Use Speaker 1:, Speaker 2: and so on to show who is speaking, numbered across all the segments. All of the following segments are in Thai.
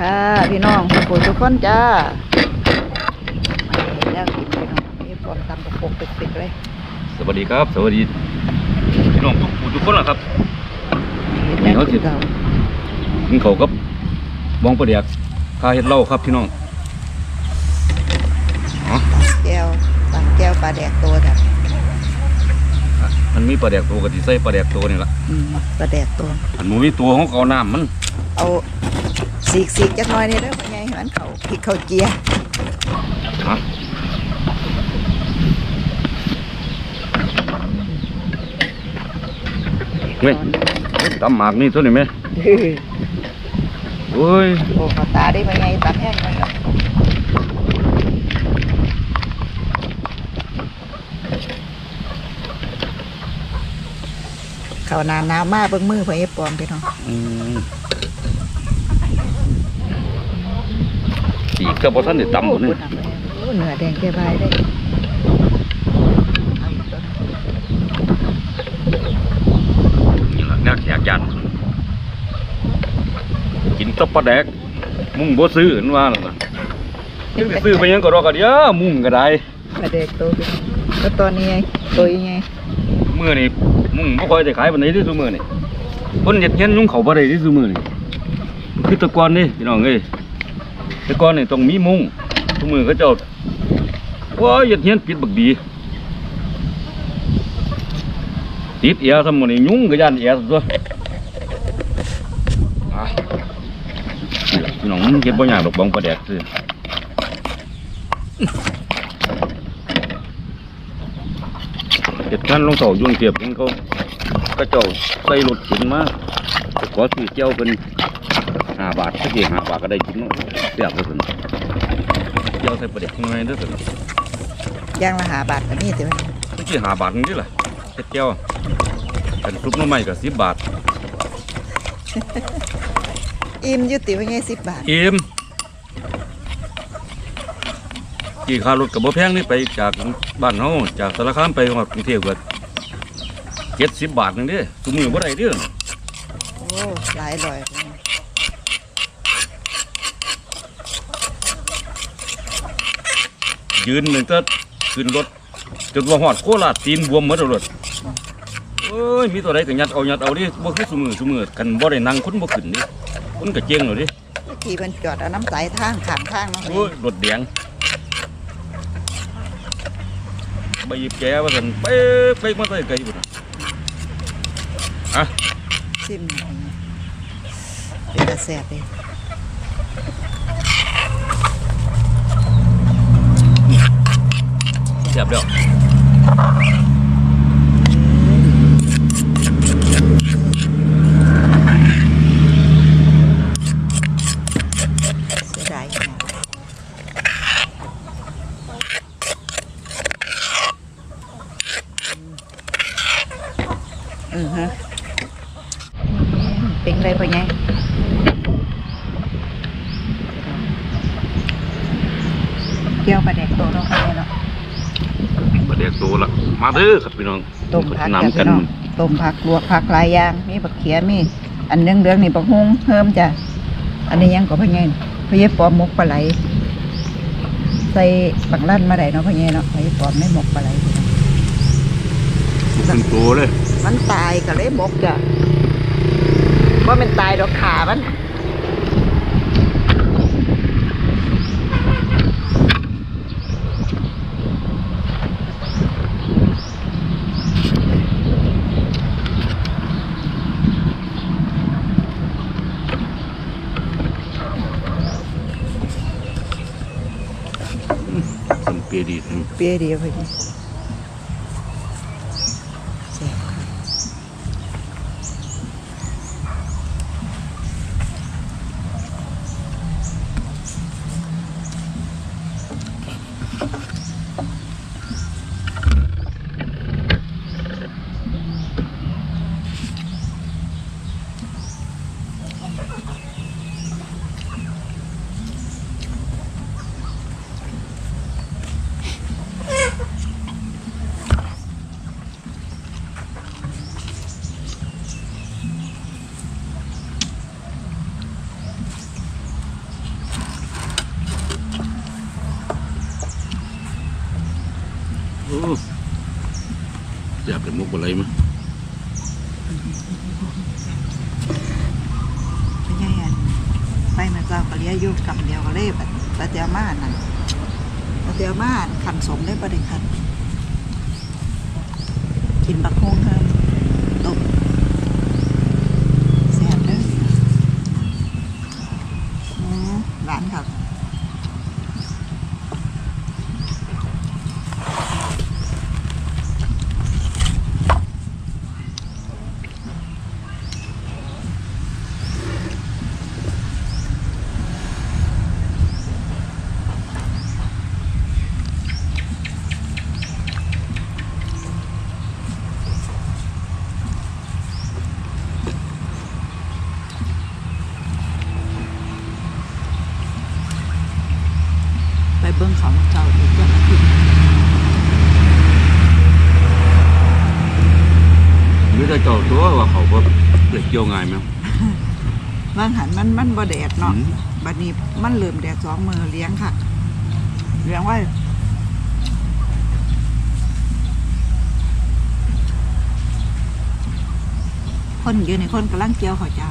Speaker 1: ค่ะ พี่น้องทุกคนทุกคนจ้ามาแล้วกินพี่น้องนี่ปอมตำกระปกปิกๆเลย
Speaker 2: สวัสดีครับ สวัสดีพี่น้องทุกผู้ทุกคนล่ะครับนี่เขาสิ
Speaker 1: เก่า
Speaker 2: กินเขาวกับบ้องประเดียกคาเห็ดเหล้าครับพี่น้องอ๋อ
Speaker 1: แก้วตำแก้วปลาแดกตัวจ้ะ
Speaker 2: มันมีปลาแดกตัวกับที่ใส่ปลาแดกตัวนี่ละ
Speaker 1: อืมปลาแดกตัว
Speaker 2: อันหมูมีตัวของเขาน้ำมัน
Speaker 1: เอา สีกสีกๆจักหน่อยนี่เด้อพ่อใหญ่ให้มันเขาพริกเขาเจีย
Speaker 2: ฮะเว้ยตำหมากนี่ตัวนี้ไหม
Speaker 1: อื้อ
Speaker 2: โอ้ย
Speaker 1: โอ้เขาตาได้พ่อใหญ่ตัดแห้งเลยเนาะเขาหนาหนาวมากเบิ่งมือพ่อใหญ่ปอมพี่น้อง
Speaker 2: อืม อีกก็บ่ทันได้ตำหมดนี่
Speaker 1: โอ้เนื้อแดงแก่บายได้เอาอีกตัวหนึ่ง
Speaker 2: นี่ล่ะแนวแขกยันกินแตับปลาแดก มุ่งบ่ซื้อเห็นว่าล่ะยังสิซื้อไปยังก็รอกะเดียวมุ่งก็ได้
Speaker 1: มาเด็กโตขึ้นแล้วตอนนี้ไงตัวยังไง
Speaker 2: มื้อนี้มุ่งบ่ค่อยได้ขายปานใดที่ซุมื้อนี่คนเฮ็ดเฮียนยุงเขาบ่ได้ที่ซุมื้อนี่คือแตะกอนนี่พี่น้องเอ้ย แตะกอนนี่ต้องมีมุ้งซุกมือเขาเจ้าว้ายเฮ็ดเฮียนปิดบักดีติดเอียซะมื้อนี้ยุงก็ย่านเอียซะตัวอะนี่ล่ะพี่น้องเฮ็ดบ่ยากดอกบองปลาแดกซื่อเห็ดขั้นลงเสายุ่งเสียบเองเขาก็เจ้าใส่รถขินมาขอซื้อเจ้าเป็น ห้าบาทสักกี่ห้าบาทก็ได้กินเนาะเสียบเลยสิเจ้าใส่ประเด็กยังไงเด้อสิ
Speaker 1: ย่างละหาบาทกันนี่เดี๋ยว
Speaker 2: สักกี่ห้าบาทนี่แหละเห็ดเจ้าเป็นซุปหน้ำใหม่กับสิบบาท
Speaker 1: อิ่มอยุติว่าไงสิบบาท
Speaker 2: เอ็มกี่ค่ารถกับบ่แพงนี่ไปจากบ้านเฮาจากสารคามไปฮอดกรุงเทพก็เจ็ดสิบบาทนึงเด้ทุกมือบ่ได้เด้อ
Speaker 1: โอ้หลายร้อย
Speaker 2: ยืนหนึ่งก็ขึ้นรถจนว่าหอดโคราชตีนบวมหมดแล้วรถโอ้ยมีตัวใดก็ยัดเอายัดเอาดิบ่คือสมือสมือกันบ่ได้นั่งคนบ่ขึ้นดิคนก็เจ๊งเลยดิ
Speaker 1: เมื่อกี้มันจอดเอาน้ำใสทางขางทางเนาะ
Speaker 2: โอ้ยรถแดงไปหยิบแกว่าซั่นเป๊ะเป๊ะมาใส่ไกลพุ่นอะ
Speaker 1: ซิมหน่อยเป็นกระแสบเลย
Speaker 2: เสียบแล้ว
Speaker 1: เสียดายขนาดอือฮะเป็นไรปะไงเกี่ยวปลาแดกตัวเราไปเนาะ
Speaker 2: ประเดี๋ยวโตละมา เด้อครับพี่น้อง
Speaker 1: ต้มผัก
Speaker 2: น้ำ
Speaker 1: จ้ะ
Speaker 2: กั
Speaker 1: พี่
Speaker 2: น
Speaker 1: น้องต้มผักลวกผักหลายอย่างมีบักเขียมีอันเรื่องเรื่องๆนี่บักฮุงเพิ่มจ้ะอันนี้ยังก็พ่อใหญ่พ่อใหญ่ปอมหมกปลาไหลใส่บักลั่นมาได้เนาะพ่อใหญ่เนาะพ่อใหญ่ปอมไม่หมกปลาไหลพี่น้อง
Speaker 2: เป็นโตเลย
Speaker 1: มันตายก็เลยหมกจ้ะว่ามันตายดอกขามัน
Speaker 2: สม ปลาไหลมั้ย
Speaker 1: ไม่ใช่อันไปมาเจ้าก็เลี้ยยู่กับเดียวก็เลยแบบตาเตียมานั่นตาเตียมาขันสมได้ประเด็ขันกินบักฮงเพิ่มต้มแซ่บเด้อหวานครับ ไปเบิ้งเขาเจ้าอีกอย่างอาทิตย์
Speaker 2: หรือถ้า เจ้าตัวว่าเขาก็เด็กเกี่ยวง่ายไหม
Speaker 1: บางหันมันมันบ่แดดเนาะ
Speaker 2: อืม
Speaker 1: บัดนี้มันเริ่มแดดสองมือเลี้ยงค่ะ เลี้ยงไว้คนอยู่ในคนกำลังเกี่ยวเขาวเจ้า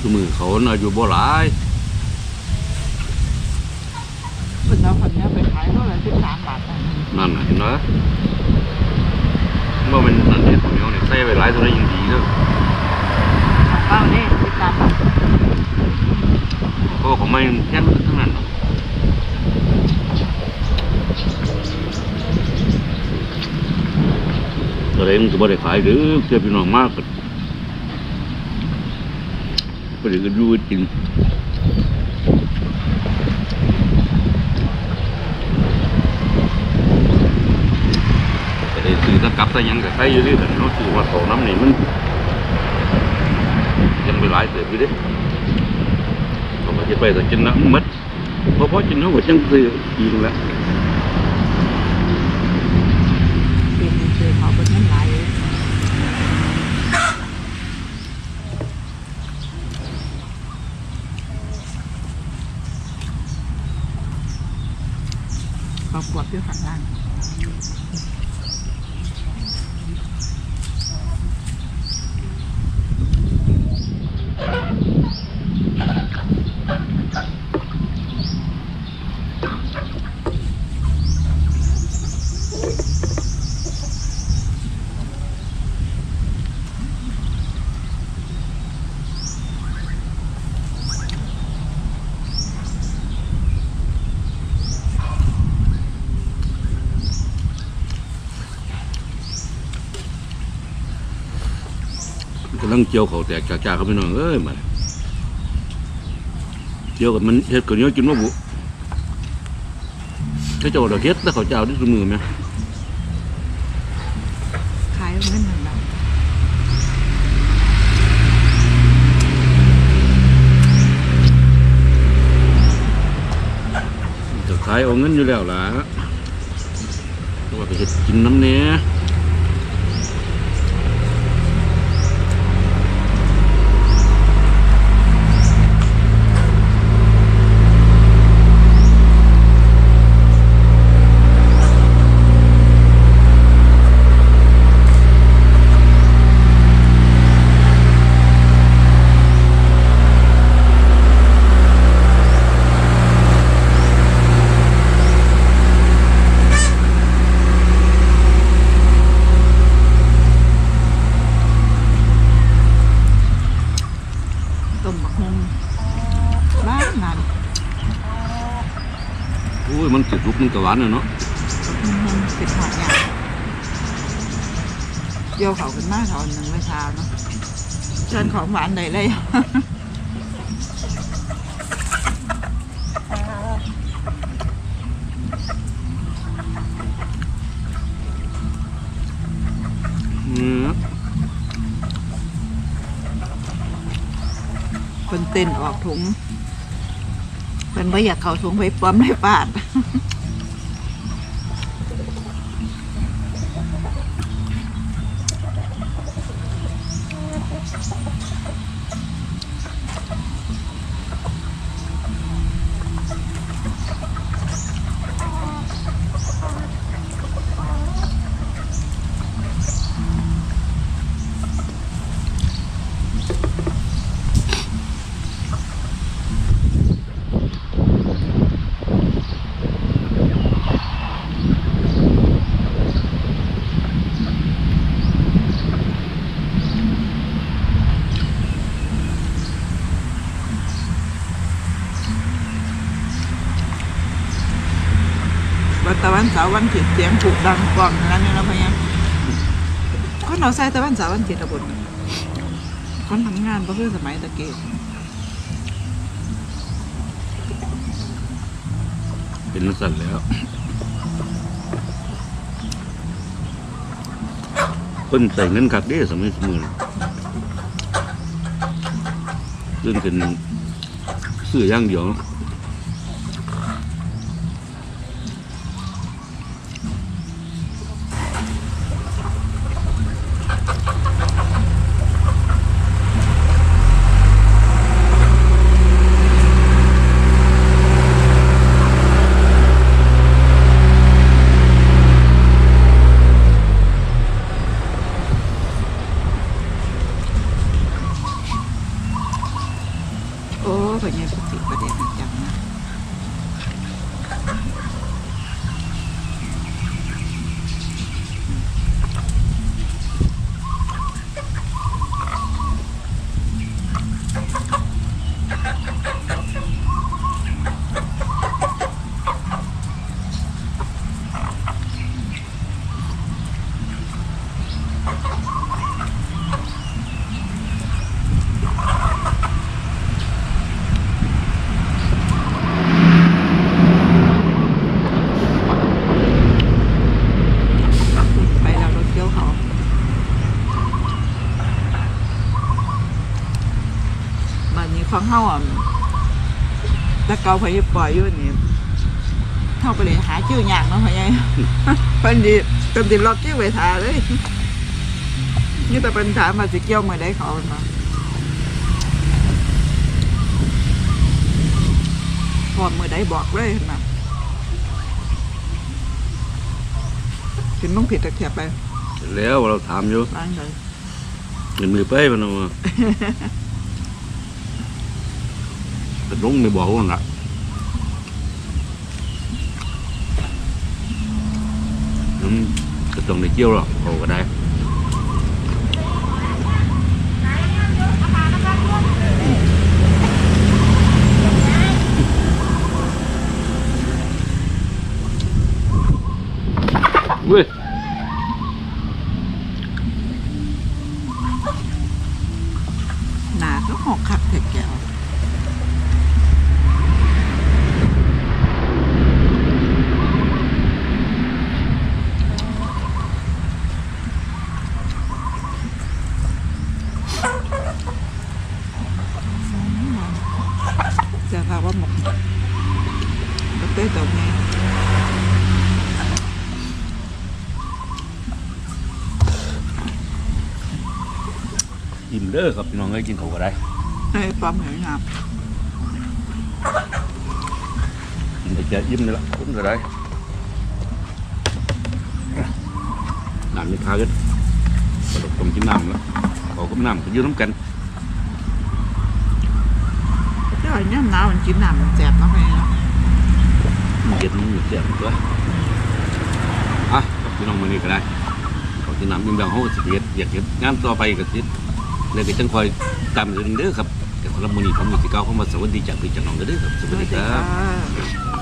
Speaker 2: คือมือ เขาน่ะอยู่บ่หลาย
Speaker 1: เพิ่นเอาคนนี้ไปขายเท่าไหร่สิบสามบาทนะ
Speaker 2: นั่นน่ะเห็นไหมเมื่อมันนั่นเด็ดของเขาเนี่ยใส่ไปหลายตัวได้ยิ่งดีเด้อ
Speaker 1: เป้าเนี่ยสิบสามบาท
Speaker 2: เพราะว่าของมันแค่ทั้งนั้นเนาะตัวเองมันก็บ่ได้ขายหรือเพื่อพี่น้องมาก ก็บ่ได้ก็อยู่กินแต่ได้ซื้อตะกับตะยังก็ใส่อยู่เรื่อยๆเนาะซื้อว่าของน้ำนี่มัน ยังไปหลายเติบอยู่เด้เขามาจะไปแต่กินน้ำมัดเพราะเพอกินน้ำก็จังซื้ออีกแล้ว
Speaker 1: เป็นคือเขาเป็นนั้นหลาย เขาปวดอยู่ข้างล่าง
Speaker 2: ลังเจียวเขาแตกจากๆเขาไปหน่อยเอ้ยมาเจียวกับมันเฮ็ดกับเนี้ยกินว่าบุถ้าเจ้าดอกเฮ็ดแล้วเขาเจ้าที่สมือไหม
Speaker 1: ขายเงินหนึ่งบาท
Speaker 2: จะขายเอาเงินอยู่แล้วล่ะว่าไปเฮ็ดกินน้ำเนี้ย
Speaker 1: ต้มบักฮงบ้านนั่น
Speaker 2: โอ้ยมัน สิลุกมันก็หวานน่ะเนาะ
Speaker 1: บักฮงเป็นหอดยาเกี่ยวเขาขึ้นมาเขาหนึ่งเมื่อเช้าเนาะเชิญของหวานได้เลย
Speaker 2: อืม
Speaker 1: เป็นเต้นออกถุงเป็นไม่อยากเขาถุงไปปั๊มในปาด something. ก็ตะวันเสาร์วันอาทิตย์เสียงถูกดังกล่องนั้นนี่แล้วพะยังคนเราใส่ตะวันเสาร์วันอาทิตย์ระบุญคนทำงานก็คือสมัยตะเกียบ
Speaker 2: เป็นนักสั่นแล้ว คนใส่เงินคักเด้สมัยสมือเรื่องเป็นซื้อย่างเดียว
Speaker 1: โอ้พะยังสติประเด็นจังนะ ไปแล้วรถเกี่ยวเขา บัดนี้ฟังเฮาอะแต่เกาพยปล่อยอยู่นี่เฮาไปเลยหาชื่อยากเนาะพะยัยเพิ่นดิเพิ่นดิล็อกชื่อไว้ทาเลยนี่แต่เป็นถามว่าสิเกี่ยวมื้อใดเขาเอามาพอมื้อใดบอกเลยเห็นมากินต้องผิดตะเกียบไป
Speaker 2: แล้วเราถามอยู่
Speaker 1: ล้างเลย
Speaker 2: เงินมือไปมันเอามา แต่ลงไม่บอกว่าหนักอืมก็ต้องในเกี่ยวหรอกเขาก็ได้เว้ย
Speaker 1: หนาก็หอกขักเผ็ดแก้วจะพาว่าหมกก็เต้ตรงนี้
Speaker 2: อิ่ม เด้อครับพี่น้องเอ้ยกินเขาก็ได้
Speaker 1: ให้ความเหนื่อยหนัก
Speaker 2: กินแต่จะอิ่มนี่ละคุณก็ได้น้ำนี่พากันกระดกต้มกินน้ำแล้วเขากับน้ำก็อยืนน้ำกัน
Speaker 1: เจ้าเนี่ยหนาวมันกินน้ำมันแสบมากเลยนะ
Speaker 2: มันเย็นมันอยู่เสียบตัวอะครับพี่น้องมื้อนี้ก็ได้เขากินน้ำยิ้มแบงเขาก็สิเฮ็ดอยากเฮ็ดงานต่อไปก็สิ เลยก็จังคอยตามเรื่องเด้อครับแต่คนละมือนี่ผมมีสิก้าวเข้ามาสวัสดีจากพี่จากน้องเด้อครับสวัสดีครับ
Speaker 1: ค่ะ